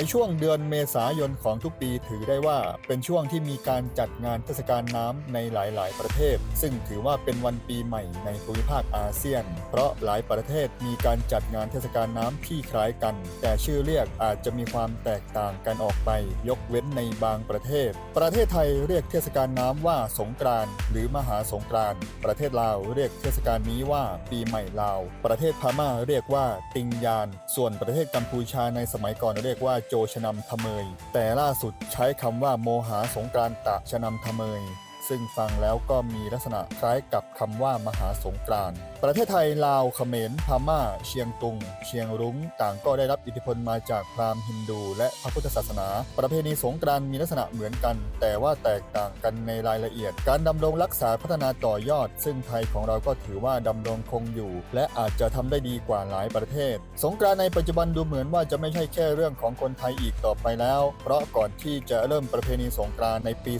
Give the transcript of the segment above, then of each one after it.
ในช่วงเดือนเมษายนของทุกปีถือได้ว่าเป็นช่วงที่มีการจัดงานเทศกาลน้ำในหลายๆ ประเทศ ซึ่งถือว่าเป็นวันปีใหม่ในภูมิภาคอาเซียน เพราะหลายประเทศมีการจัดงานเทศกาลน้ำที่คล้ายกัน แต่ชื่อเรียกอาจจะมีความแตกต่างกันออกไป ยกเว้นในบางประเทศ ประเทศไทยเรียกเทศกาลน้ำว่าสงกรานต์หรือมหาสงกรานต์ประเทศลาวเรียกเทศกาลนี้ว่าปีใหม่ลาว ประเทศพม่าเรียกว่าติงยาน ส่วนประเทศกัมพูชาในสมัยก่อนเรียกว่าโจชนำทเมย แต่ล่าสุดใช้คำว่าโมหาสงกรานตะชนำทเมย ซึ่งฟังแล้วก็มีลักษณะคล้ายกับคำว่ามหาสงกรานต์ประเทศไทยลาวเขมรพม่า เชียงตุง เชียงรุ้ง ต่างก็ได้รับอิทธิพลมาจากพราหมณ์ฮินดู และพระพุทธศาสนา ประเพณีสงกรานต์มีลักษณะเหมือนกัน แต่ว่าแตกต่างกันในรายละเอียด การดำรงรักษาพัฒนาต่อยอด ซึ่งไทยของเราก็ถือว่าดำรงคงอยู่ และอาจจะทำได้ดีกว่าหลายประเทศ สงกรานต์ในปัจจุบันดูเหมือนว่าจะไม่ใช่แค่เรื่องของคนไทยอีกต่อไปแล้ว เพราะก่อนที่จะเริ่มประเพณีสงกรานต์ในปี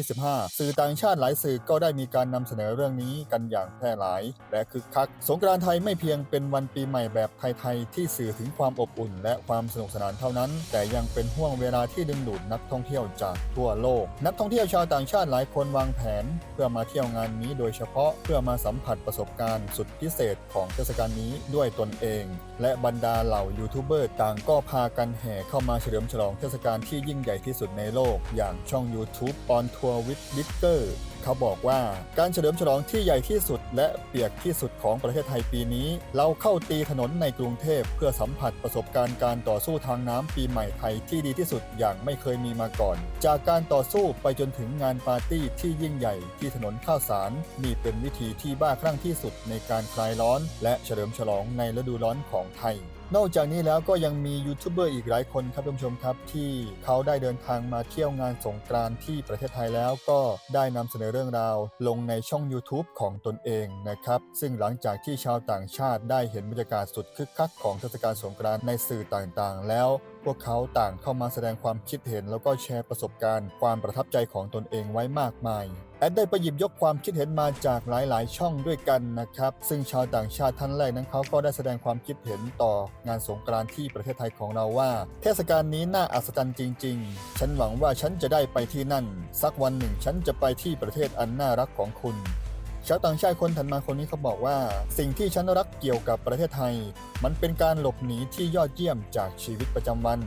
2025 สื่อต่างางชาติหลายสื่อก็ได้มีการนำเสนอเรื่องนี้กันอย่างแพร่หลาย และคึกคัก สงกรานต์ไทยไม่เพียงเป็นวันปีใหม่แบบไทยๆที่สื่อถึงความอบอุ่น และความสนุกสนานเท่านั้น แต่ยังเป็นห่วงเวลาที่ดึงดูดนักท่องเที่ยวจากทั่วโลก นักท่องเที่ยวชาวต่างชาติหลายคนวางแผน เพื่อมาเที่ยวงานนี้โดยเฉพาะเพื่อมาสัมผัสประสบการณ์สุดพิเศษของเทศกาลนี้ด้วยตนเอง และบรรดาเหล่ายูทูบเบอร์ต่างก็พากันแห่เข้ามาเฉลิมฉลองเทศกาลที่ยิ่งใหญ่ที่สุดในโลก อย่างช่อง YouTube On Tour with Licker เเขาบอกว่าการเฉลิมฉลองที่ใหญ่ที่สุด และเปียกที่สุดของประเทศไทยปีนี้ เราเข้าตีถนนในกรุงเทพเพื่อสัมผัสประสบการณ์การต่อสู้ทางน้ำปีใหม่ไทยที่ดีที่สุดอย่างไม่เคยมีมาก่อน จากการต่อสู้ไปจนถึงงานปาร์ตี้ที่ยิ่งใหญ่ที่ถนนข้าวสารนี่เป็นวิธีที่บ้าคลั่งที่สุดในการคลายร้อน และเฉลิมฉลองในฤดูร้อนของไทย นอกจากนี้แล้วก็ยังมียูทูบเบอร์อีกหลายคนครับท่านผู้ชมครับ ที่เขาได้เดินทางมาเที่ยวงานสงกรานต์ที่ประเทศไทยแล้วก็ได้นำเสนอเรื่องราว ลงในช่อง YouTube ของตนเองนะครับ ซึ่งหลังจากที่ชาวต่างชาติได้เห็นบรรยากาศสุดคึกคักของเทศกาลสงกรานต์ในสื่อต่างๆ แล้วพวกเขาต่างเข้ามาแสดงความคิดเห็น แล้วก็แชร์ประสบการณ์ ความประทับใจของตนเองไว้มากมายแอดได้ไปหยิบยกความคิดเห็นมาจากหลาย ๆ ช่องด้วยกันนะครับ ซึ่งชาวต่างชาติท่านแรกนั้นเขาก็ได้แสดงความคิดเห็นต่องานสงกรานต์ที่ประเทศไทยของเราว่า เทศกาลนี้น่าอัศจรรย์จริง ๆ ฉันหวังว่าฉันจะได้ไปที่นั่น สักวันหนึ่งฉันจะไปที่ประเทศอันน่ารักของคุณชาวต่างชาติคนถัดมาคนนี้เขาบอกว่า สิ่งที่ฉันรักเกี่ยวกับประเทศไทย มันเป็นการหลบหนีที่ยอดเยี่ยมจากชีวิตประจำวัน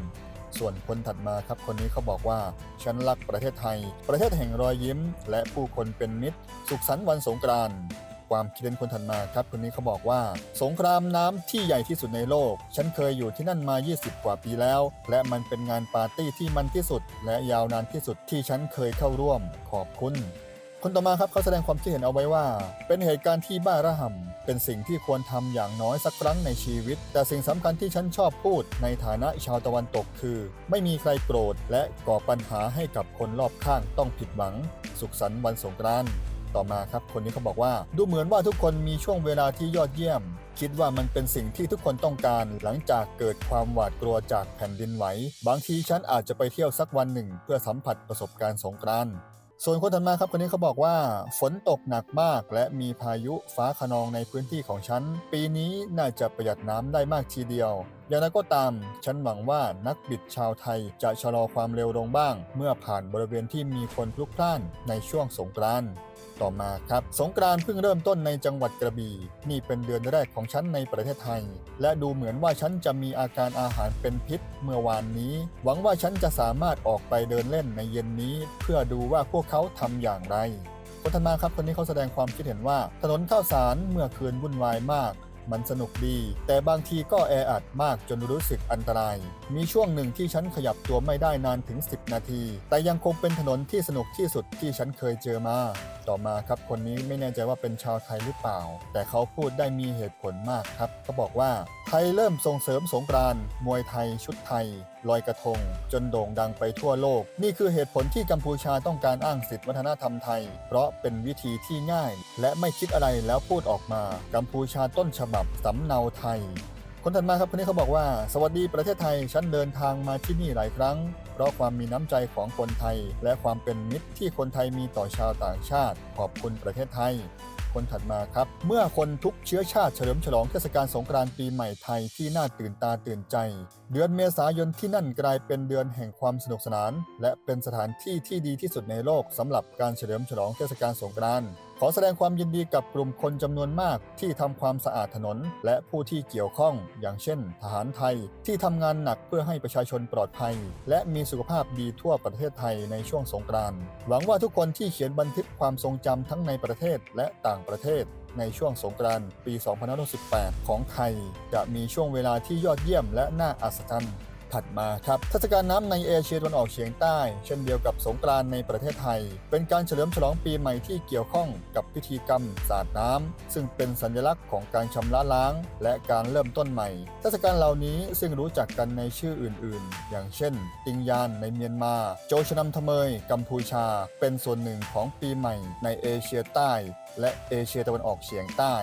ส่วนคนถัดมาครับคนนี้เขาบอกว่า ฉันรักประเทศไทย ประเทศแห่งรอยยิ้ม และผู้คนเป็นมิตร สุขสันต์วันสงกรานต์ความคิดเห็นคนถัดมาครับคนนี้เขาบอกว่า สงครามน้ำที่ใหญ่ที่สุดในโลก ฉันเคยอยู่ที่นั่นมา 20 กว่าปีแล้ว และมันเป็นงานปาร์ตี้ที่มันที่สุด และยาวนานที่สุดที่ฉันเคยเข้าร่วม ขอบคุณ คนต่อมาครับเขาแสดงความคิดเห็นเอาไว้ว่า เป็นเหตุการณ์ที่บ้าระห่ำ เป็นสิ่งที่ควรทำอย่างน้อยสักครั้งในชีวิต แต่สิ่งสำคัญที่ฉันชอบพูดในฐานะชาวตะวันตกคือ ไม่มีใครโกรธและก่อปัญหาให้กับคนรอบข้างต้องผิดหวัง สุขสันต์วันสงกรานต์ต่อมาครับ คนนี้เขาบอกว่า ดูเหมือนว่าทุกคนมีช่วงเวลาที่ยอดเยี่ยม คิดว่ามันเป็นสิ่งที่ทุกคนต้องการ หลังจากเกิดความหวาดกลัวจากแผ่นดินไหว บางทีฉันอาจจะไปเที่ยวสักวันหนึ่ง เพื่อสัมผัสประสบการณ์สงกรานต์ ส่วนคนถัดมาครับคนนี้เขาบอกว่า ฝนตกหนักมาก และมีพายุฟ้าขนองในพื้นที่ของฉัน ปีนี้น่าจะประหยัดน้ำได้มากทีเดียว อย่างไรก็ตาม ฉันหวังว่านักบิดชาวไทยจะชะลอความเร็วลงบ้าง เมื่อผ่านบริเวณที่มีคนพลุกพล่านในช่วงสงกรานต์ต่อมาครับ สงกรานต์เพิ่งเริ่มต้นในจังหวัดกระบี่ นี่เป็นเดือนแรกของฉันในประเทศไทย และดูเหมือนว่าฉันจะมีอาการอาหารเป็นพิษเมื่อวานนี้ หวังว่าฉันจะสามารถออกไปเดินเล่นในเย็นนี้ เพื่อดูว่าพวกเขาทำอย่างไรคนถัดมาครับคนนี้เขาแสดงความคิดเห็นว่า ถนนข้าวสารเมื่อคืนวุ่นวายมาก มันสนุกดี แต่บางทีก็แออัดมากจนรู้สึกอันตราย มีช่วงหนึ่งที่ฉันขยับตัวไม่ได้นานถึง 10 นาที แต่ยังคงเป็นถนนที่สนุกที่สุดที่ฉันเคยเจอมา ต่อมาครับคนนี้ไม่แน่ใจว่าเป็นชาวไทยหรือเปล่า แต่เขาพูดได้มีเหตุผลมากครับเขาบอกว่าไทยเริ่มส่งเสริมสงกรานต์มวยไทยชุดไทย ลอยกระทง จนโด่งดังไปทั่วโลก นี่คือเหตุผลที่กัมพูชาต้องการอ้างสิทธิวัฒนธรรมไทย เพราะเป็นวิธีที่ง่าย และไม่คิดอะไรแล้วพูดออกมา กัมพูชาต้นฉบับสำเนาไทย คนถัดมาครับคนนี้เขาบอกว่า สวัสดีประเทศไทย ฉันเดินทางมาที่นี่หลายครั้ง เพราะความมีน้ำใจของคนไทย และความเป็นมิตรที่คนไทยมีต่อชาวต่างชาติ ขอบคุณประเทศไทย คนถัดมาครับ เมื่อคนทุกเชื้อชาติเฉลิมฉลองเทศกาลสงกรานต์ปีใหม่ไทยที่น่าตื่นตาตื่นใจ เดือนเมษายนที่นั่นกลายเป็นเดือนแห่งความสนุกสนาน และเป็นสถานที่ที่ดีที่สุดในโลกสำหรับการเฉลิมฉลองเทศกาลสงกรานต์ ขอแสดงความยินดีกับกลุ่มคนจำนวนมากที่ทำความสะอาดถนน และผู้ที่เกี่ยวข้อง อย่างเช่น ทหารไทย ที่ทำงานหนักเพื่อให้ประชาชนปลอดภัย และมีสุขภาพดีทั่วประเทศไทยในช่วงสงกรานต์หวังว่าทุกคนที่เขียนบันทึกความทรงจำทั้งในประเทศและต่างประเทศในช่วงสงกรานต์ปี 2568 ของไทย จะมีช่วงเวลาที่ยอดเยี่ยมและน่าอัศจรรย์ ถัดมาครับเทศกาลน้ำในเอเชียตะวันออกเฉียงใต้ เช่นเดียวกับสงกรานในประเทศไทย เป็นการเฉลิมฉลองปีใหม่ที่เกี่ยวข้องกับพิธีกรรมสาดน้ำซึ่งเป็นสัญลักษณ์ของการชำระล้าง และการเริ่มต้นใหม่เทศกาลเหล่านี้ซึ่งรู้จักกันในชื่ออื่น ๆ อย่างเช่น ติงยานในเมียนมา โจชนัมทเมย กัมพูชา เป็นส่วนหนึ่งของปีใหม่ในเอเชียใต้ และเอเชียตะวันออกเฉียงใต้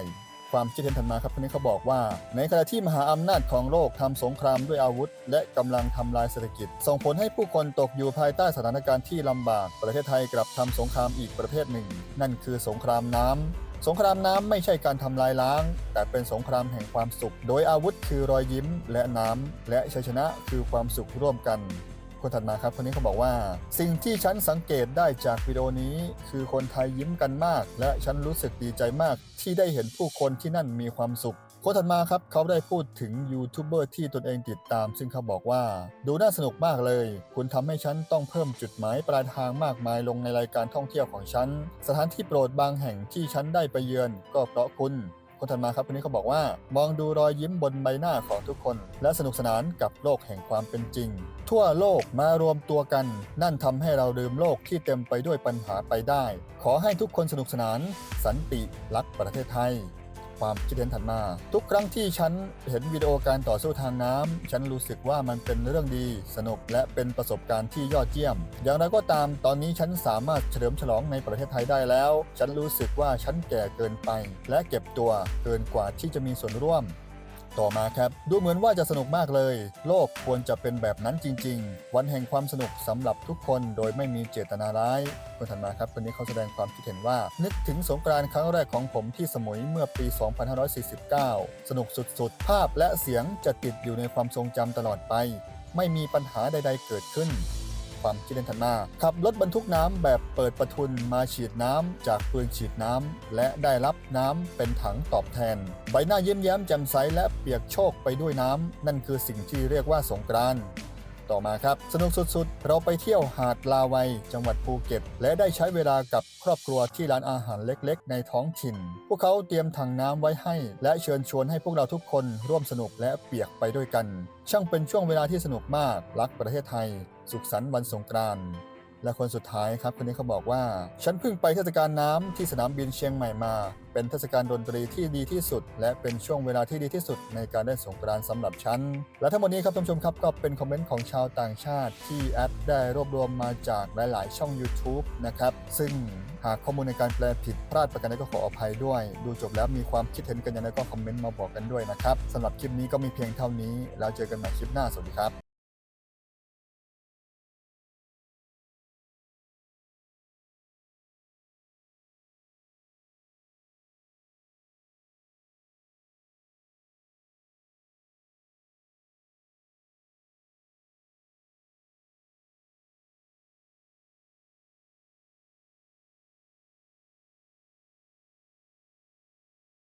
ความคิดเห็นถัดมาครับคนนี้เขาบอกว่า ในขณะที่มหาอำนาจของโลกทำสงครามด้วยอาวุธ และกำลังทำลายเศรษฐกิจ ส่งผลให้ผู้คนตกอยู่ภายใต้สถานการณ์ที่ลำบาก ประเทศไทยกลับทำสงครามอีกประเภทหนึ่ง นั่นคือสงครามน้ำสงครามน้ำไม่ใช่การทำลายล้าง แต่เป็นสงครามแห่งความสุข โดยอาวุธคือรอยยิ้มและน้ำและชัยชนะคือความสุขร่วมกัน คนถัดมาครับคนนี้เขาบอกว่า สิ่งที่ฉันสังเกตได้จากวิดีโอนี้ คือคนไทยยิ้มกันมาก และฉันรู้สึกดีใจมาก ที่ได้เห็นผู้คนที่นั่นมีความสุขคนถัดมาครับเขาได้พูดถึงยูทูบเบอร์ที่ตนเองติดตาม ซึ่งเขาบอกว่า ดูน่าสนุกมากเลย คุณทำให้ฉันต้องเพิ่มจุดหมายปลายทางมากมายลงในรายการท่องเที่ยวของฉัน สถานที่โปรดบางแห่งที่ฉันได้ไปเยือน ก็เพราะคุณ คนถัดมาครับคนนี้เขาบอกว่า มองดูรอยยิ้มบนใบหน้าของทุกคน และสนุกสนานกับโลกแห่งความเป็นจริง ทั่วโลกมารวมตัวกัน นั่นทำให้เราลืมโลกที่เต็มไปด้วยปัญหาไปได้ ขอให้ทุกคนสนุกสนาน สันติรักประเทศไทย ความคิดเห็นถัดมา ทุกครั้งที่ฉันเห็นวิดีโอการต่อสู้ทางน้ำฉันรู้สึกว่ามันเป็นเรื่องดีสนุกและเป็นประสบการณ์ที่ยอดเยี่ยม อย่างไรก็ตามตอนนี้ฉันสามารถเฉลิมฉลองในประเทศไทยได้แล้ว ฉันรู้สึกว่าฉันแก่เกินไป และเก็บตัวเกินกว่าที่จะมีส่วนร่วม ต่อมาครับ ดูเหมือนว่าจะสนุกมากเลย โลกควรจะเป็นแบบนั้นจริง ๆ วันแห่งความสนุกสำหรับทุกคนโดยไม่มีเจตนาร้ายคนถัดมาครับคนนี้เขาแสดงความคิดเห็นว่า นึกถึงสงกรานต์ครั้งแรกของผมที่สมุยเมื่อปี 2549 สนุกสุดๆ ภาพและเสียงจะติดอยู่ในความทรงจำตลอดไป ไม่มีปัญหาใด ๆ เกิดขึ้น ความคิดเห็นถัดมาขับรถบรรทุกน้ำแบบเปิดประทุนมาฉีดน้ำจากปืนฉีดน้ำและได้รับน้ำเป็นถังตอบแทน ใบหน้าเยิ้มแย้มแจ่มใสและเปียกโชกไปด้วยน้ำนั่นคือสิ่งที่เรียกว่าสงกรานต์ต่อมาครับ สนุกสุดๆ เราไปเที่ยวหาดลาวัย จังหวัดภูเก็ต และได้ใช้เวลากับครอบครัวที่ร้านอาหารเล็กๆ ในท้องถิ่น พวกเขาเตรียมถังน้ำไว้ให้ และเชิญชวนให้พวกเราทุกคนร่วมสนุกและเปียกไปด้วยกัน ช่างเป็นช่วงเวลาที่สนุกมากรักประเทศไทย สุขสันต์วันสงกรานต์และคนสุดท้ายครับคนนี้เขาบอกว่า ฉันเพิ่งไปเทศกาลน้ำที่สนามบินเชียงใหม่มา เป็นเทศกาลดนตรีที่ดีที่สุด และเป็นช่วงเวลาที่ดีที่สุดในการเล่นสงกรานต์สำหรับฉัน และทั้งหมดนี้ครับท่านผู้ชมครับก็เป็นคอมเมนต์ของชาวต่างชาติที่แอดได้รวบรวมมาจากหลาย ๆ ช่อง YouTube นะครับ ซึ่งหากข้อมูลในการแปลผิดพลาดประการใดก็ขออภัยด้วย ดูจบแล้วมีความคิดเห็นกันอย่างไรก็คอมเมนต์มาบอกกันด้วยนะครับสำหรับคลิปนี้ก็มีเพียงเท่านี้ แล้วเจอกันใหม่คลิปหน้าสวัสดีครับ